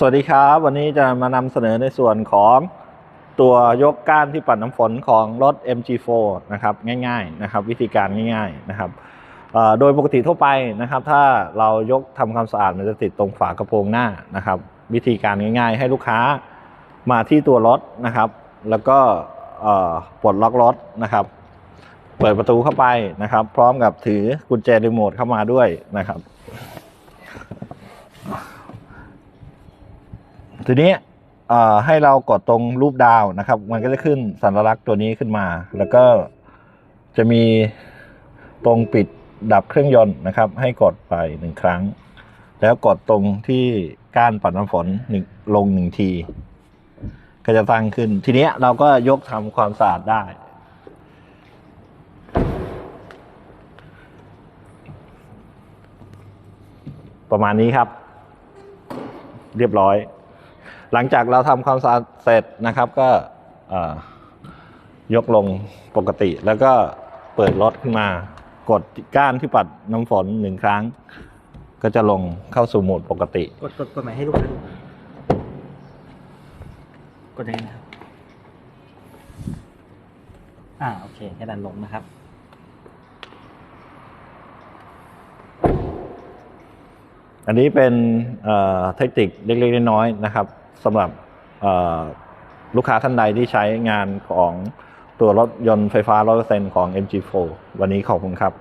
สวัสดีครับ วันนี้จะมานำเสนอในส่วนของตัวยกก้านที่ปัดน้ำฝนของรถ MG4 นะครับง่ายๆนะครับวิธีการง่ายๆนะครับโดยปกติทั่วไปนะครับ ถ้าเรายกทำความสะอาดมันจะติดตรงฝากระโปรงหน้านะครับ วิธีการง่ายๆ ให้ลูกค้ามาที่ตัวรถนะครับ แล้วก็ปลดล็อกรถนะครับ เปิดประตูเข้าไปนะครับ พร้อมกับถือกุญแจรีโมทเข้ามาด้วยนะครับ ทีนี้ให้เรากดตรงรูปดาวนะครับ มันก็จะขึ้นสัญลักษณ์ตัวนี้ขึ้นมา แล้วก็จะมีตรงปิดดับเครื่องยนต์นะครับ ให้กดไปหนึ่งครั้ง แล้วกดตรงที่ก้านปัดน้ำฝนหนึ่งลงหนึ่งที ก็จะตั้งขึ้น ทีนี้เราก็ยกทำความสะอาดได้ประมาณนี้ครับ เรียบร้อย หลังจากเราทำความสะอาดเสร็จนะครับก็เอ่อยกลงปกติแล้วก็เปิดรถขึ้นมากดก้านที่ปัดน้ำฝนหนึ่งครั้ง ก็จะลงเข้าสู่โหมดปกติ กดกดกดหมายให้ลูกค้าดูกดยังไงนะครับ อ่าโอเคให้ดันลงนะครับ อันนี้เป็นเอ่อเทคนิคเล็กๆน้อยๆนะครับ สำหรับลูกค้าท่านใดที่ใช้งานของตัวรถยนต์ไฟฟ้า 100%ของ MG4 วันนี้ขอบคุณครับ